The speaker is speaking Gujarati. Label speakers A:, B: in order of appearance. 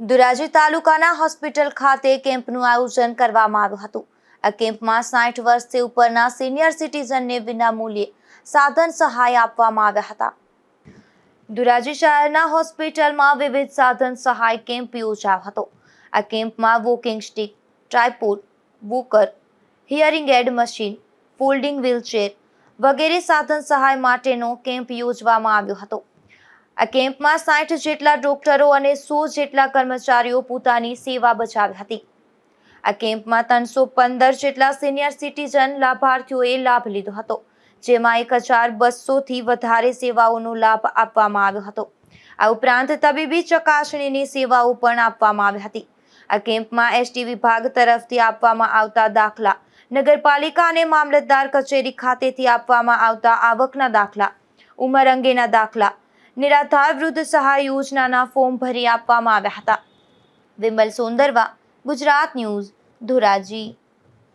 A: ધોરાજી તાલુકાના હોસ્પિટલ ખાતે કેમ્પનું આયોજન કરવામાં આવ્યું હતું. આ કેમ્પમાં સાઠ વર્ષથી ઉપરના સિનિયર સિટીઝનને વિનામૂલ્યે સાધન સહાય આપવામાં આવ્યા હતા. ધોરાજી શહેરના હોસ્પિટલમાં વિવિધ સાધન સહાય કેમ્પ યોજાયો હતો. આ કેમ્પમાં walking stick, tripod, walker, hearing aid machine, folding wheelchair વગેરે સાધન સહાય માટેનો કેમ્પ યોજવામાં આવ્યો હતો. આ કેમ્પમાં સાઠ જેટલા ડોક્ટરો અને સો જેટલા કર્મચારીઓ પોતાની સેવા બજાવી હતી. આ કેમ્પમાં ત્રણસો પંદર જેટલા સિનિયર સિટીઝન લાભાર્થીઓએ લાભ લીધો હતો, જેમાં એક હજાર બસોથી વધારે સેવાઓનો લાભ આપવામાં આવ્યો હતો. આ ઉપરાંત તબીબી ચકાસણીની સેવાઓ પણ આપવામાં આવી હતી. આ કેમ્પમાં એસટી વિભાગ તરફથી આપવામાં આવતા દાખલા, નગરપાલિકા અને મામલતદાર કચેરી ખાતેથી આપવામાં આવતા આવકના દાખલા, ઉંમર અંગેના દાખલા નિરાધાર વૃદ્ધ સહાય યોજનાના ફોર્મ ભરી આપવામાં આવ્યા હતા. વિમલ સોંદરવા ગુજરાત ન્યૂઝ ધોરાજી.